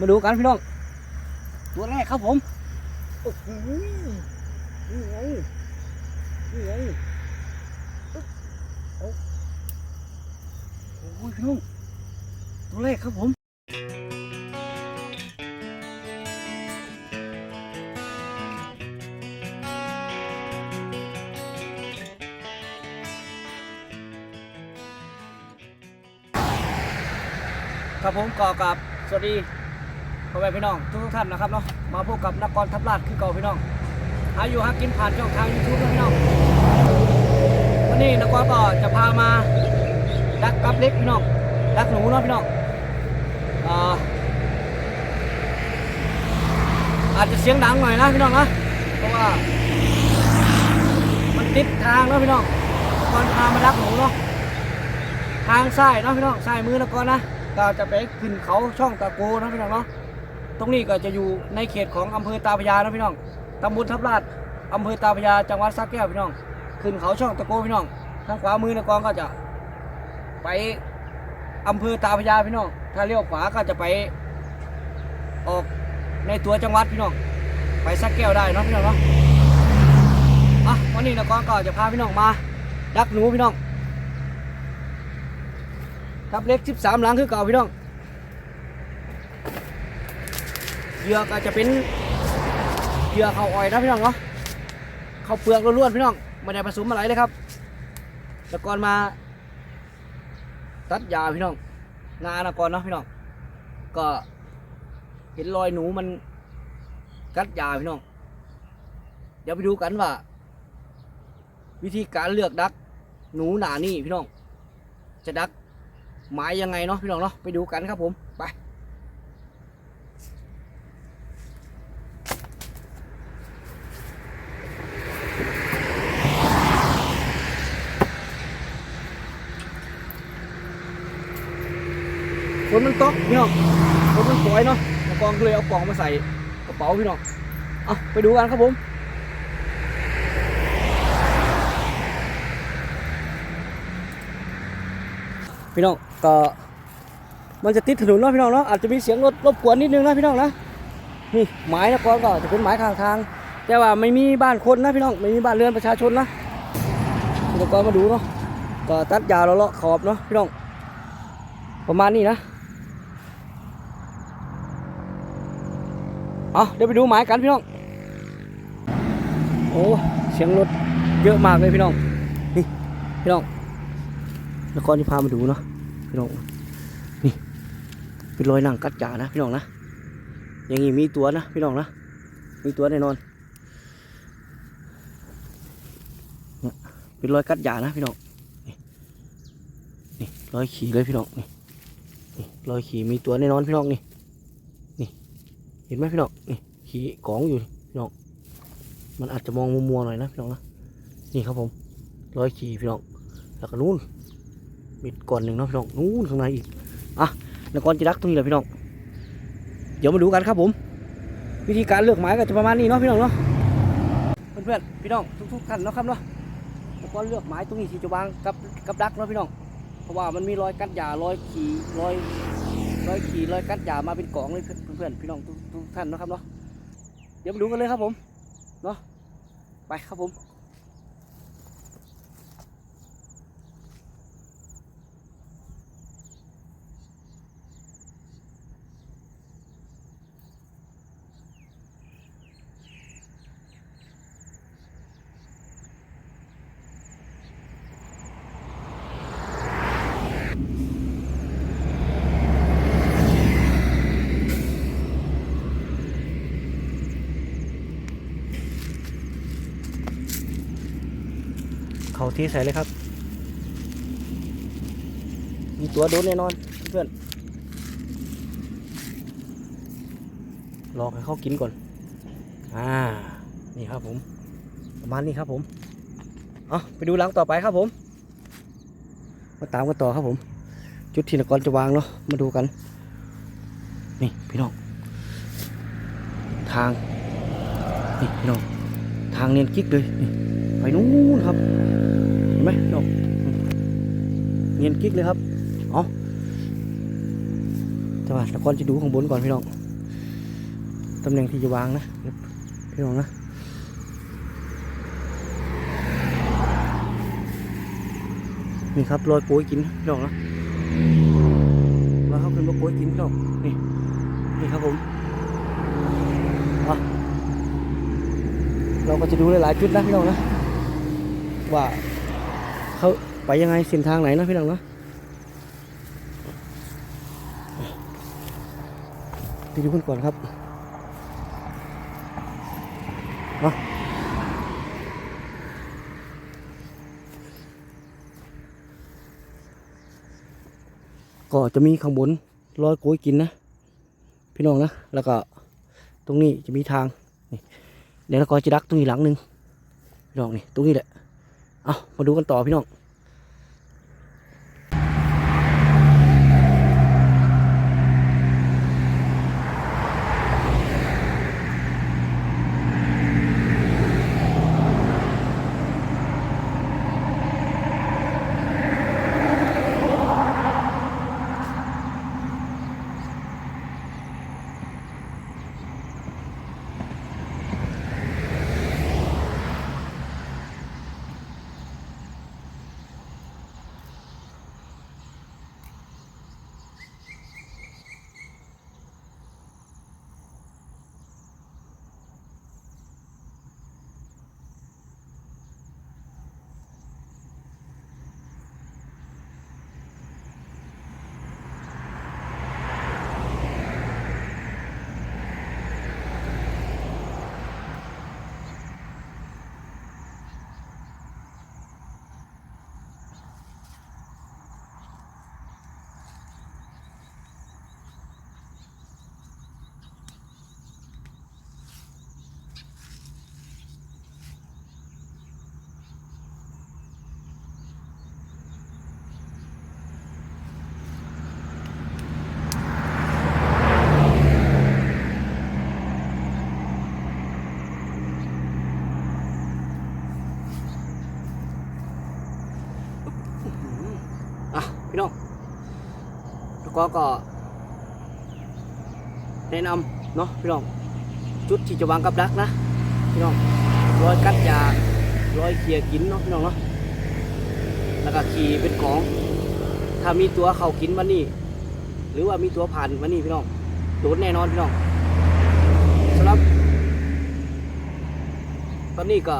มาดูกันพี่น้อง ตัวแรกครับผม โอ้โหนี่ไง นี่ไงอึ๊บเอาโอ้ยพี่น้อง ตัวแรกครับผมครับผมก่อกับสวัสดี พ่อแม่พี่น้องทุกท่านนะครับเนาะมาพบกับนักกรทัพลาดคือเก่าพี่น้องหาอยู่หากินผ่านช่องทางยูทูบนะพี่น้องวันนี้นักกรก็จะพามาดักกับเล็กพี่น้องดักหนูเนาะพี่น้องอาอาจจะเสียงดังหน่อยนะพี่น้องนะเพราะว่า มันติดทางเนาะพี่น้องนักกรพามาดักหนูเนาะทางซ้ายเนาะพี่น้องซ้ายมือแล้วก่อนะก็จะไปขึ้นเขาช่องตะโกเนาะพี่น้องเนาะ ตรงนี้ก็จะอยู่ในเขตของอำเภอตาพระยานะพี่น้องตำบลทับลาดอำเภอตาพระยาจังหวัดสระแก้วพี่น้อง ขึ้นเขาช่องตะโกพี่น้อง ทางขวามือนะกองก็จะไปอำเภอตาพระยาพี่น้อง ถ้าเลี้ยวขวาก็จะไปออกในตัวจังหวัดพี่น้อง ไปสระแก้วได้นะพี่น้องเนาะอะวันนี้นะกองก็จะพาพี่น้องมา ดักหนูพี่น้องครับเล็ก 13 หลังคือเก่าพี่น้อง เหยื่อก็จะเป็นเหยื่อข้าวอ้อยนะพี่น้องเนาะข้าวเปลือกล้วนๆพี่น้องไม่ได้ผสมอะไรเลยครับแต่ก่อนมา ตัดยาพี่น้องงานนะก่อนเนาะพี่น้องก็เห็นรอยหนูมันกัดยาพี่น้อง เดี๋ยวไปดูกันว่า วิธีการเลือกดัก หนูหนานี่พี่น้อง จะดักหมายยังไงเนาะพี่น้องเนาะไปดูกันครับผมไปฝ นมันตกพี่น้องฝนมันสวยเนาะแล้วกองก็เลยเอากล่องมาใส่กระเป๋าพี่น้องเอาไปดูกันครับผมพี่น้องก็มันจะติดถนนเนาะพี่น้องเนาะอาจจะมีเสียงรถรบกวนนิดนึงนะพี่น้องนะนี่หมายนะก่อนก็จะเป็นหมายข้างทาง แต่ว่าไม่มีบ้านคนนะพี่น้องไม่มีบ้านเรือนประชาชนนะพี่น้องก็มาดูเนาะก็ตัดยาวแล้วเลาะขอบเนาะพี่น้องประมาณนี้นะ เอาเดี๋ยวไปดูหมายกันพี่น้อง โอ้เสียงรถเยอะมากเลยพี่น้อง นี่พี่น้องนครที่พามาดูเนาะพี่น้องเป็นรอยหนังกัดจ่านะพี่น้องนะ อย่างงี้มีตัวนะพี่น้องนะ มีตัวแน่นอนเป็นรอยกัดจ่านะพี่น้องนี่รอยขี่เลยพี่น้องนี่รอยขี่มีตัวแน่นอนพี่น้องนี่ เห็นไหมพี่น้องนี่ขี่กองอยู่พี่น้องมันอาจจะมองมัวๆหน่อยนะพี่น้องนะนี่ครับผมร้อยขี่พี่น้องแล้วก็นู้นมีก่อนหนึ่งเนาะพี่น้องนู้นข้างในอีกอะนกรจะรักตรงนี้แหละพี่น้องเดี๋ยวมาดูกันครับผม วิธีการเลือกหมายก็จะประมาณนี้เนาะพี่น้องเนาะเพื่อนๆพี่น้องทุกๆท่านเนาะครับเนาะนกรเลือกหมายตรงนี้ที่จะวางกับกับดักเนาะพี่น้อง เพราะว่ามันมีรอยกัดหยารอยขี่รอยรอยขี่รอยกัดหยามาเป็นกองเลยเพื่อนๆพี่น้อง ทุกท่านนะครับเนาะเดี๋ยวไปดูกันเลยครับผมเนาะไปครับผม ที่ใส่เลยครับ มีตัวโดนแน่นอนเพื่อนรอให้เขากินก่อน อ่า นี่ครับผม ประมาณนี้ครับผม เอาไปดูหลังต่อไปครับผม มาตามกันต่อครับผม จุดที่นกรจะวางเนาะ มาดูกัน นี่พี่น้อง ทาง นี่พี่น้อง ทางเนียนกิ๊กเลยนี่ไปนู้นครับ เห็นไหมพี่น้องเนียนกิ๊กเลยครับเอาแต่ว่าตะกอนจะดูข้างบนก่อนพี่น้องตำแหน่งที่จะวางนะพี่น้องนะนี่ครับรอยโกยกินพี่น้องนะเราเข้าขึ้นมาโกยกินพี่น้องนี่นี่ครับผมเอาเราก็จะดูหลายๆจุดนะพี่น้องนะว่า เขาไปยังไงเส้นทางไหนนะพี่น้องนะไปดูกันก่อนครับก็จะมีข้างบนรอยโกยกินนะ พี่น้องนะ แล้วก็ตรงนี้จะมีทางนี่เดี๋ยวเราก็จะดักตรงนี้หลังหนึ่งพี่น้องนี่ตรงนี้แหละ เอามาดูกันต่อพี่น้อง พี่น้องแล้วก็ก็แนะนำเนาะพี่น้องจุดที่จะวางกับดักนะพี่น้องรอยกัดยาร้อยเขี่ยกินเนาะพี่น้องเนาะแล้วก็ขี่เป็นของ ถ้ามีตัวเขากินวันนี้ หรือว่ามีตัวผ่านวันนี้พี่น้องโดนแน่นอนพี่น้องสำหรับ ตอนนี้ก็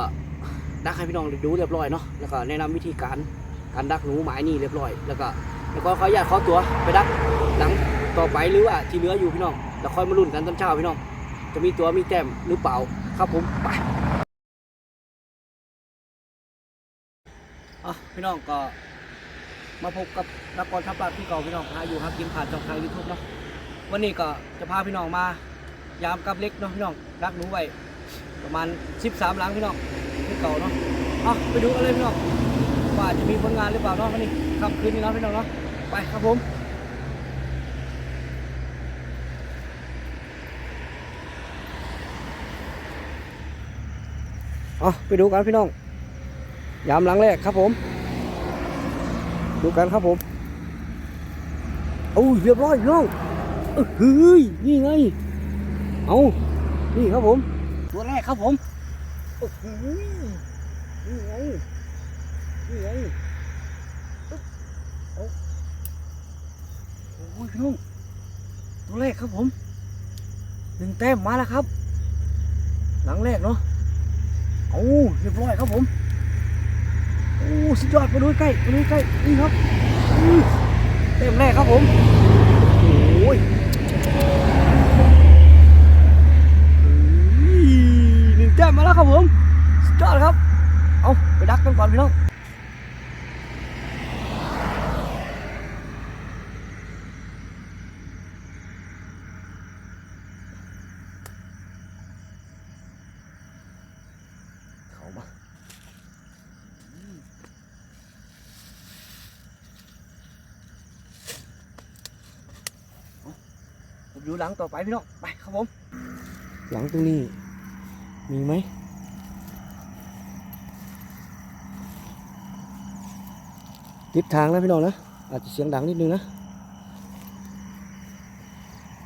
ดักให้พี่น้องด้ดูเรียบร้อยเนาะแล้วก็แนะนำวิธีการ การดักหนูหมายนี่เรียบร้อย แล้วก็แล้วก็ขออนุญาตขอตัวไปดักหลังต่อไปหรือว่าที่เหลืออยู่พี่น้องแล้วค่อยมาลุ้นกันตอนเช้าพี่น้อง จะมีตัวมีแต้มหรือเปล่าครับผมไปอะพี่น้องก็มาพบกับนักบอลทัพลาดที่เก่าพี่น้องหาอยู่ครับกินผ่านช่องทางยูทูบเนาะวันนี้ก็จะพาพี่น้องมายามกับเล็กเนาะพี่น้องดักหนูไว้ประมาณ 13หลังพี่น้องที่เก่าเนาะเอาไปดูกันเลยพี่น้อง ว่าจะมีผลงานหรือเปล่าเนาะวันนี้ค่ำคืนนี้เนาะพี่น้องเนาะไปครับผมเอาไปดูกันพี่น้อง ยามหลังแรกครับผม ดูกันครับผมโอ้ยเรียบร้อยน้องเออเฮ้ยนี่ไง เอานี่ครับผม ตัวแรกครับผมโอ้โหนี่ไง นี่ไงอึ๊บเอาโอ้ยพี่น้องตัวแรกครับผมหนึ่งแต้มมาแล้วครับ หลังแรกเนาะโอ้เรียบร้อยครับผมโอ้สุดยอดมาดูใกล้มาดูใกล้นี่ครับเต็มแรกครับผมโอ้ยอุ้ยหนึ่งแต้มมาแล้วครับผมสุดยอดครับเอาไปดักกันก่อนพี่น้อง เขามา ผมอยู่ หลังต่อไปพี่น้องไปครับผม หลังตรงนี้ มีไหมทิศทางนะพี่น้องนะอาจจะเสียงดังนิดนึงนะ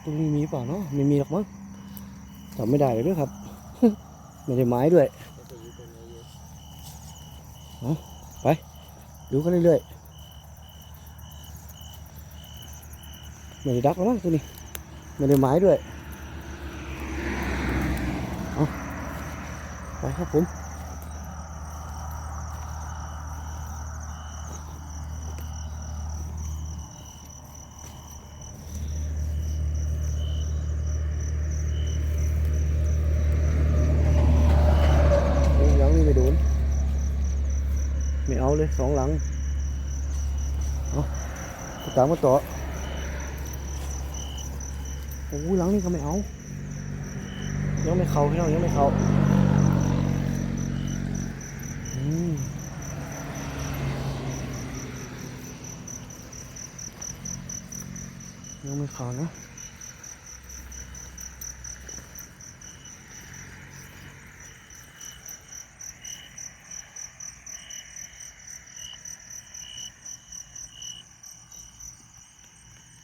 ตรงนี้มีเปล่าเนาะไม่มีหรอกมั้งจำไม่ได้เลยด้วยครับ ไม่ได้ไม้ด้วยไปดูกันเรื่อยๆไม่ได้ดักแล้วมั้งตัวนี้ ไม่ได้ไม้ด้วยเอาไปครับผมโอ้หลังนี่ไม่โดน ไม่เอาเลยสองหลังตามมาต่อ โอ้ยหลังนี่ก็ไม่เอายังไม่เข้าพี่น้องยังไม่เข้าอืมยังไม่เข้านะ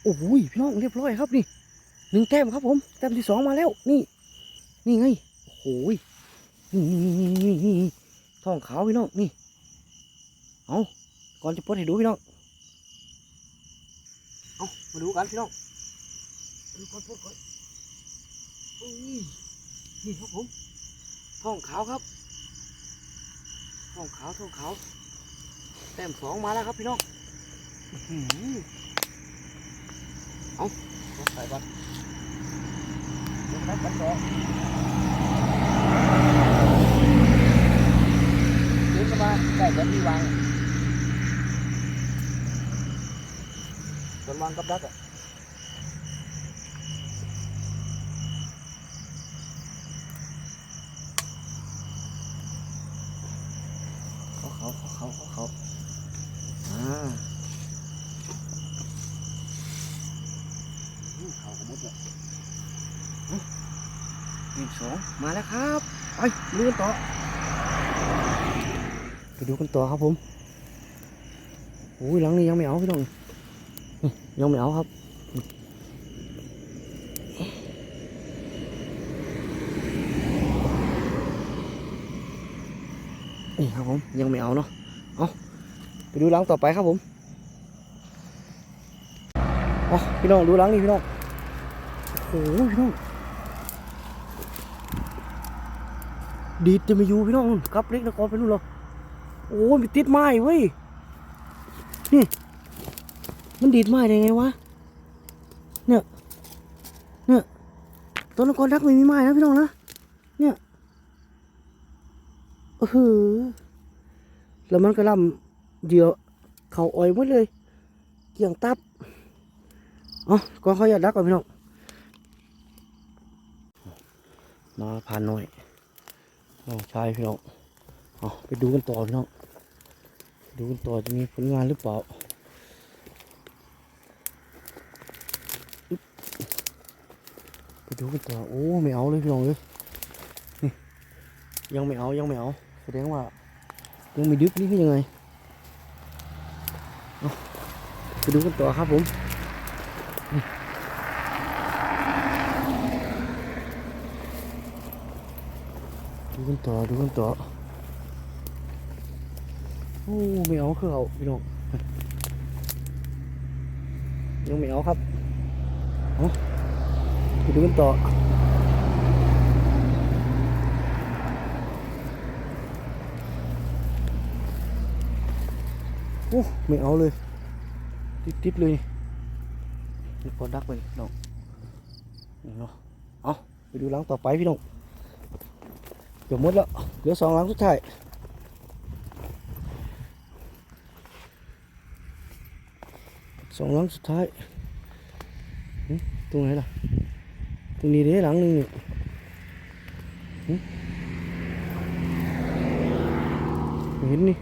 โอ้โหพี่น้องเรียบร้อยครับนี่ หนึ่งแต้มครับผมแต้มที่สองมาแล้ว นี่ นี่ไงโอ้โหนี่นี่นี่นี่นี่ท้องขาวพี่น้องนี่เอาก่อนจะปิดให้ดูพี่น้องเอามาดูกันพี่น้องดูก่อนปิดก่อนอุ้ยนี่ครับผมท้องขาวครับท้องขาวท้องขาวแต้มสองมาแล้วครับพี่น้องอื้อหือเอา เอาใส่ก่อนเดี๋ยวครับกันต่อ ถึงก็มาใกล้กันที่วางส่วนวางกับดักอะเขาเขาเขาเขาเขาอ่าอู้เขากระมุดเลย เอ้าอีกสองมาแล้วครับไปดูกันต่อไปดูกันต่อครับผมโอ้ยหลังนี้ยังไม่เอาพี่น้องยังไม่เอาครับนี่ครับผมยังไม่เอาเนาะเอาไปดูหลังต่อไปครับผมอ๋อพี่น้องดูหลังนี่พี่น้องโอ้โหพี่น้อง ดีดจะม่อยู่พี่น้องนู่นกับเล็กนะกอนไปนู่นเหรอโอ้มันติดไม้เว้ยนี่ มันดีดไม้ได้ไงวะเนี่ยเนี่ยต้นกรดักไม่มีไม้นะพี่น้องนะเนี่ยเออแล้วมันก็ลำเดียวเขาอ่อยหมดเลยเกี่ยงตับเอ๋อก่อนเขาอยากดักก่อนพี่น้องมาผ่านหน่อย น้องชายพี่น้องเอาไปดูกันต่อพี่น้องดูกันต่อจะมีผลงานหรือเปล่าไปดูกันต่อโอ้ไม่เอาเลยพี่น้องเลยนี่ยังไม่เอายังไม่เอาแสดงว่ายังไม่ดึกนี่คือยังไงไปดูกันต่อครับผม กันต่อดูกันต่อโอ้ไม่เอาคือเอาพี่น้องยังไม่เอาครับไปดูกันต่อโอ้ไม่เอาเลย ติดติดๆเลยนี่พอดักไปน้องเนาะเอาไปดูหลังต่อไปพี่น้อง เดี๋ยวหมดแล้วเหลือสองหลังสุดท้ายสองหลังสุดท้ายตรงไหนล่ะ ตรงนี้เด้หลังหนึงนี่เห็นนี่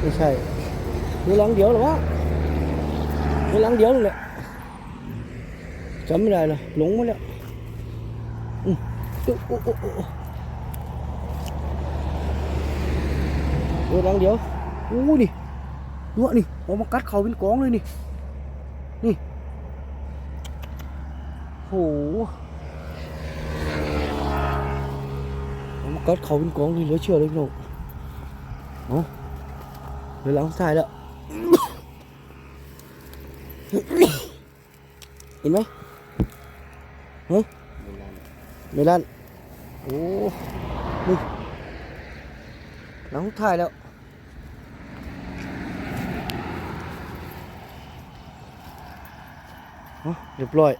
ไม่ใช่มีหลังเดียวหรอวะมีหลังเดียวเลยจำไม่ได้เลยหลงมาแล้ว มโอ้โอ้โอ้โอ้โอ้หลังเดียวโอ้นี่ดูอะนี่ออกมากัดเขาเป็นกอ ไม่ลั่นโอ้นี่หลังท้ายแล้ว เรียบร้อย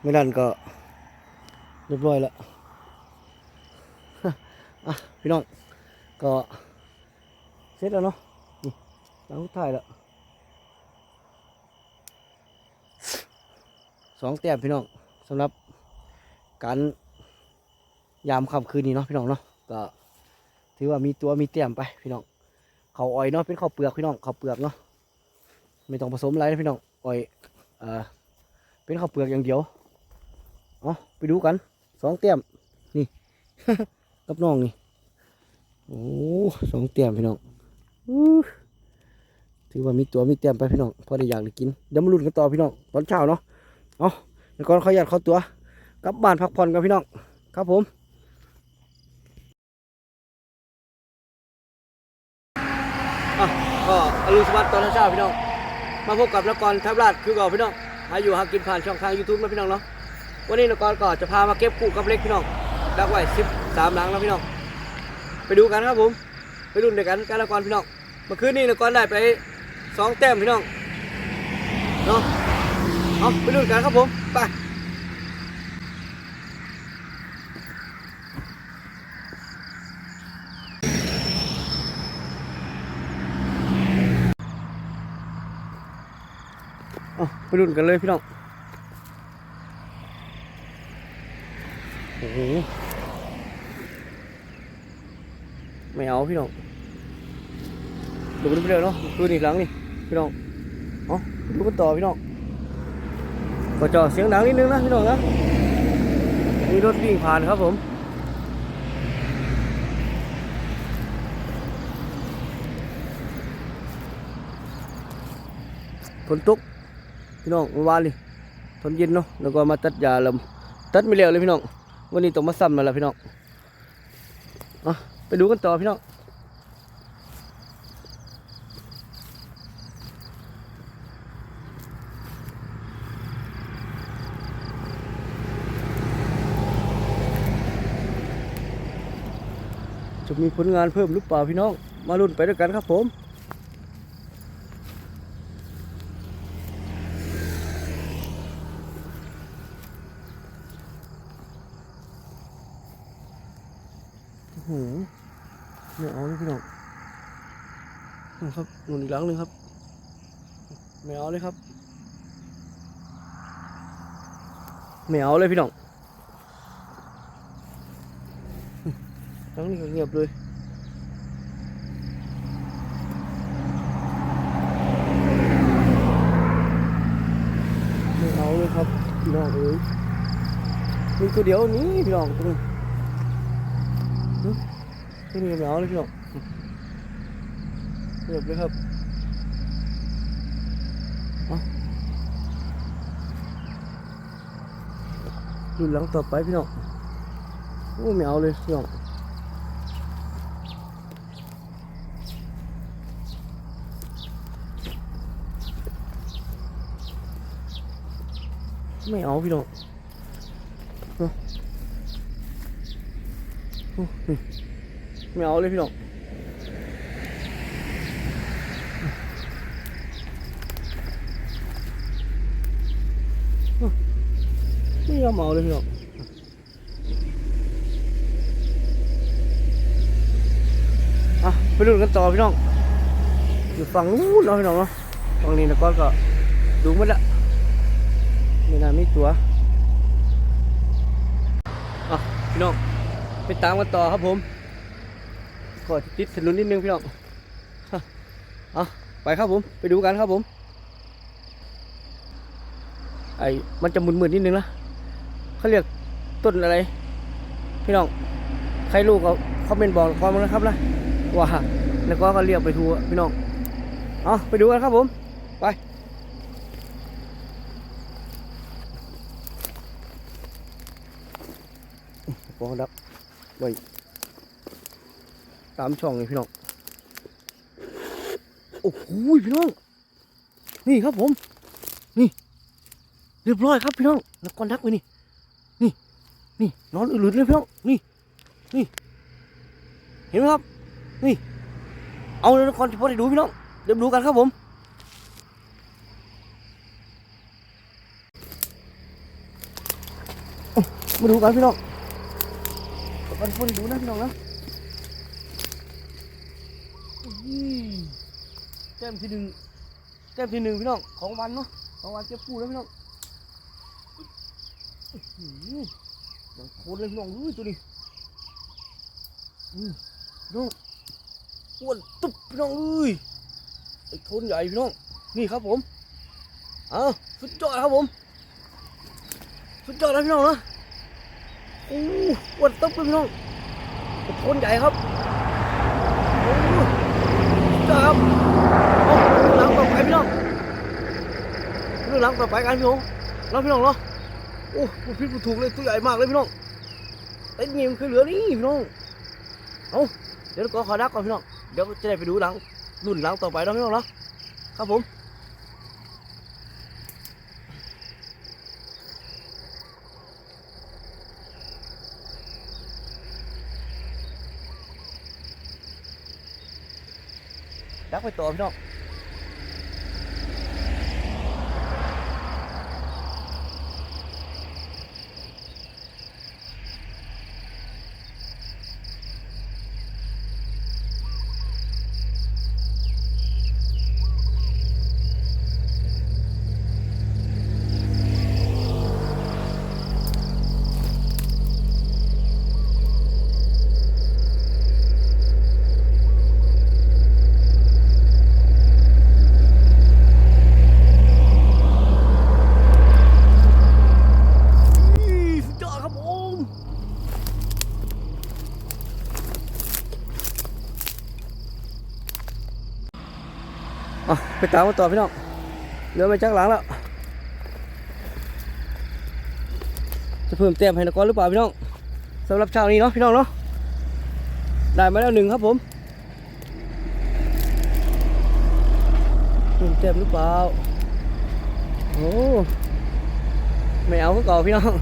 ไม่ลั่นก็ เรียบร้อยแล้วอะพี่น้อง ก็ เสร็จแล้วเนาะนี่หลังท้ายแล้วสองแต้มพี่น้องสำหรับ การยามค่ำคืนนี้เนาะพี่น้องเนาะก็ถือว่ามีตัวมีแต้มไปพี่น้องเขาอ้อยเนาะเป็นข้าวเปลือกพี่น้องข้าวเปลือกเนาะไม่ต้องผสมอะไรนะพี่น้องอ้อยเอ่อเป็นข้าวเปลือกอย่างเดียวเอาไปดูกันสองแต้มนี่กับน้องนี่โอ้สองแต้มพี่น้องอถือว่ามีตัวมีแต้มไปพี่น้องพอได้อยากได้กินเดี๋ยวมาลุ้นกันต่อพี่น้องตอนเช้าเนาะเอาเดี๋ยวก่อนขออนุญาตเขาตัว กลับบ้านพักผ่อนกันพี่น้องครับผมอะก็อรุณสวัสดิ์ตอนเช้าพี่น้อง มาพบกับนกรทับลาดคือเก่าพี่น้องหาอยู่หากินผ่านช่องทางยูทูบนะพี่น้องเนาะวันนี้นกรก็จะพามาเก็บกู้กับเล็กพี่น้องดักไว้สิบสามหลังแล้วพี่น้อง ไปดูกันครับผม ไปรุ่นเดียวกันกันนกรพี่น้องเมื่อคืนนี้นกรได้ไปสองแต้มพี่น้องเนาะเอาไปรุ่นกันครับผมไป ไปรุ่นกันเลยพี่น้อง โอ้โห ไม่เอาพี่น้องดูกันไปเลยเนาะดูนี่หลังนี่พี่น้องเอาดูกันต่อพี่น้องก็จอเสียงดังนิดนึงนะพี่น้องนะมีรถวิ่งผ่านครับผมฝนตก พี่น้องเมื่อวานนี่ทนเย็นเนาะแล้วก็มาตัดยาลมตัดไม่เร็วเลยพี่น้องวันนี้ต้องมาซ้ำมาแล้วพี่น้องอะไปดูกันต่อพี่น้องจะมีผลงานเพิ่มหรือเปล่าพี่น้อง มาลุ้นไปด้วยกันครับผม หไม่เอาเลยพี่น้องนะครับหนุนอีกหลังหนึ่งครับไม่เอาเลยครับไม่เอาเลยพี่น้องหลังนี้ก็เงียบเลยไม่เอาเลยครับพี่น้องเอ้ยมีตัวเดียวนี้พี่น้องตรงนี้ ที่นี่ไม่เอาเลยพี่น้องเรียบเลยครับเอารุ่นหลังต่อไปพี่น้องโอ้ไม่เอาเลยพี่น้องไม่เอาพี่น้องอาโอ้ ไม่เอาเลยพี่น้องไม่ยอมเอาเลยพี่น้องอะไปดูกันต่อพี่น้องอยู่ฝั่งนู้นเนาะพี่น้องเนาะฝั่งนี้นะก้อนก็ดูหมันละไม่น่ามีตัวอะพี่น้องไปตามกันต่อครับผม ก็ติดถนนนิดนึงพี่น้องเอาไปครับผม ไปดูกันครับผม ไอ้มันจะหมึนๆนิดนึงนะเขาเรียกต้นอะไร พี่น้อง ใครรู้ก็คอมเมนบอกความมานะครับนะว่าแล้วก็ก็เรียกไปทัวพี่น้อง เอาไปดูกันครับผม ไปกองดักไว้ ตามช่องเลยพี่น้อง โอ้โหพี่น้อง นี่ครับผม นี่ เรียบร้อยครับพี่น้องแล้วกอนดักไว้นี่ นี่ นี่นอนอืดๆเลยพี่น้อง นี่ นี่ เห็นไหมครับ นี่ เอาเลยนะก่อนที่พอได้ดูพี่น้อง เดี๋ยวดูกันครับผมมาดูกันพี่น้องกันพอได้ดูนะพี่น้องนะอุ้ย แต้มที่หนึ่งแต้มที่หนึ่งพี่น้องของวันเนาะของวันเก็บปูแล้วพี่น้องอื้อหืออย่างโคตรเลยพี่น้องอุ้ยตัวนี้อุ้ยพี่น้องอ้วนตุ๊บพี่น้องเอ้ยไอ้โทนใหญ่พี่น้องนี่ครับผมเอาสุดยอดครับผมสุดยอดนะพี่น้องนะโอ้อ้วนตุ๊บเลยพี่น้องไอ้โทนใหญ่ครับ ครับโอ้หลังต่อไปพี่น้องเรื่องหลังต่อไปกันพี่น้องแล้วพี่น้องเนาะโอ้พูดผิดพูดถูกเลยตัวใหญ่มากเลยพี่น้องไอ้นี่มันคือเหลือนี่พี่น้องเอาเดี๋ยวก็ขอดักก่อนพี่น้องเดี๋ยวจะได้ไปดูหลังรุ่นหลังต่อไปแล้วพี่น้องเนาะครับผม ไปตัวพี่น้อง อี้สุดยอดครับผมอะ ไปตามมาต่อพี่น้องเรือมาจากหลังแล้วจะเพิ่มแต้มให้นกรหรือเปล่าพี่น้องสำหรับเช้านี้เนาะพี่น้องเนาะได้มาแล้วหนึ่งครับผมเพิ่มแต้มหรือเปล่าโอ้ไม่เอาก็ก่อนพี่น้อง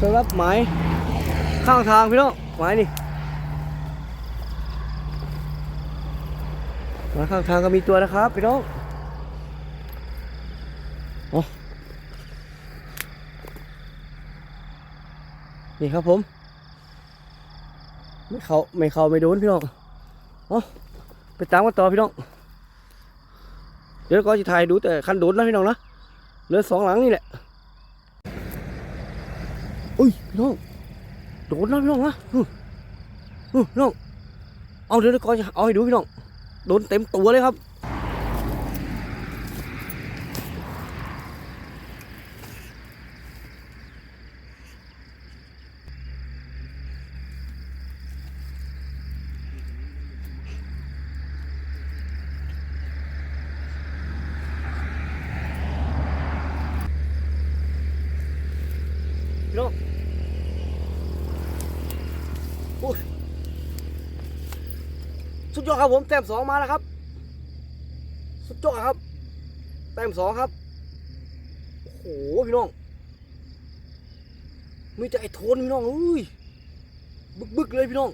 สำหรับหมายข้างทางพี่น้องหมายนี่ มาข้างทางก็มีตัวนะครับพี่น้องโอ้นี่ครับผม ไม่เขาไม่เขาไม่โดนพี่น้องเอไปตามกันต่อพี่น้อง เดี๋ยวก็จะถ่ายดูแต่คันโดนนะพี่น้องนะเหลือสองหลังนี่แหละอุ้ยพี่น้องโดนนะพี่น้องนะพี่น้องเอาเดี๋ยวก่อนจะเอาให้ดูพี่น้อง โดนเต็มตัวเลยครับ สุดยอดครับผมแต้มสองมาแล้วครับ สุดยอดครับ แต้มสองครับโอ้โหพี่น้องมีแต่ไอ้โทนพี่น้องเอ้ยบึกบึกเลยพี่น้อง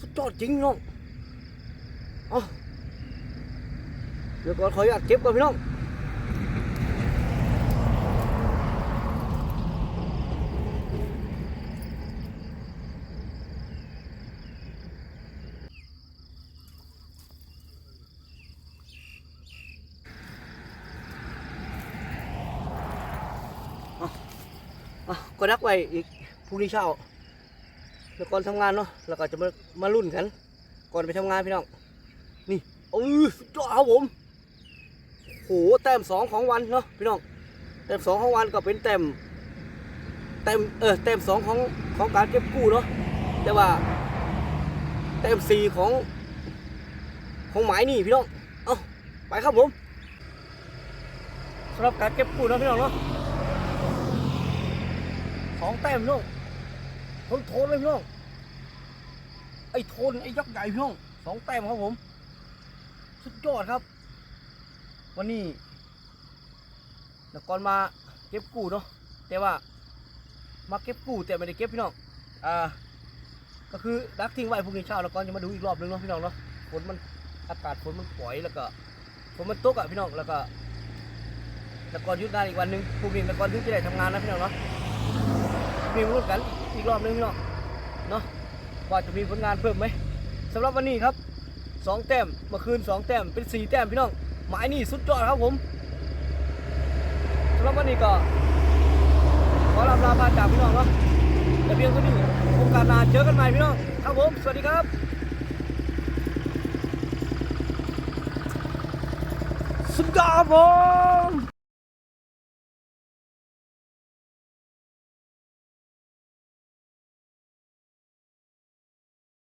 สุดยอดจริงพี่น้องเอาเดี๋ยวก่อนขออนุญาตเก็บก่อนพี่น้อง อะก็รักไว้อีกพรุ่งนี้เช้าแล้วก่อนทำงานเนาะแล้วก็จะมามารุ่นกัน ก่อนไปทำงานพี่น้องนี่โอ้ยสุดยอดครับผมโหแต้มสองของวันเนาะพี่น้องแต้มสองของวันก็เป็นแต้มแต้มเออแต้มสองของของการเก็บกู้เนาะแต่ว่าแต้มสี่ของของหมายนี่พี่น้องเอาไปครับผมสำหรับการเก็บกู้เนาะพี่น้องเนาะ องแต้มลูกโทนโทนเลยพี่น้อง ไอ้โทนไอ้ยักษ์ใหญ่พี่น้องสองแต้มครับผม สุดยอดครับ วันนี้นกรมาเก็บกู้เนาะ แต่ว่ามาเก็บกู้แต่ไม่ได้เก็บพี่น้อง อ่า ก็คือดักทิ้งไว้พรุ่งนี้เช้าแล้วก็จะมาดูอีกรอบนึงเนาะพี่น้องเนาะ ฝนมันอากาศฝนมันปล่อยแล้วก็ฝนมันตกอะพี่น้องแล้วก็แล้วก็หยุดงานอีกวันนึงพรุ่งนี้แล้วก็ถึงจะได้ทำงานนะพี่น้องเนาะ มีมาลุ้นกันอีกรอบนึงพี่น้องเนาะว่าจะมีผลงานเพิ่มไหมสำหรับวันนี้ครับสองแต้มเมื่อคืนสองแต้มเป็นสี่แต้มพี่น้องหมายนี่สุดยอดครับผมสำหรับวันนี้ก็ขอลาลาพาจากพี่น้องเนาะแต่เพียงเท่านี้โอกาสหน้าเจอกันใหม่พี่น้องครับผมสวัสดีครับสุดยอดครับผม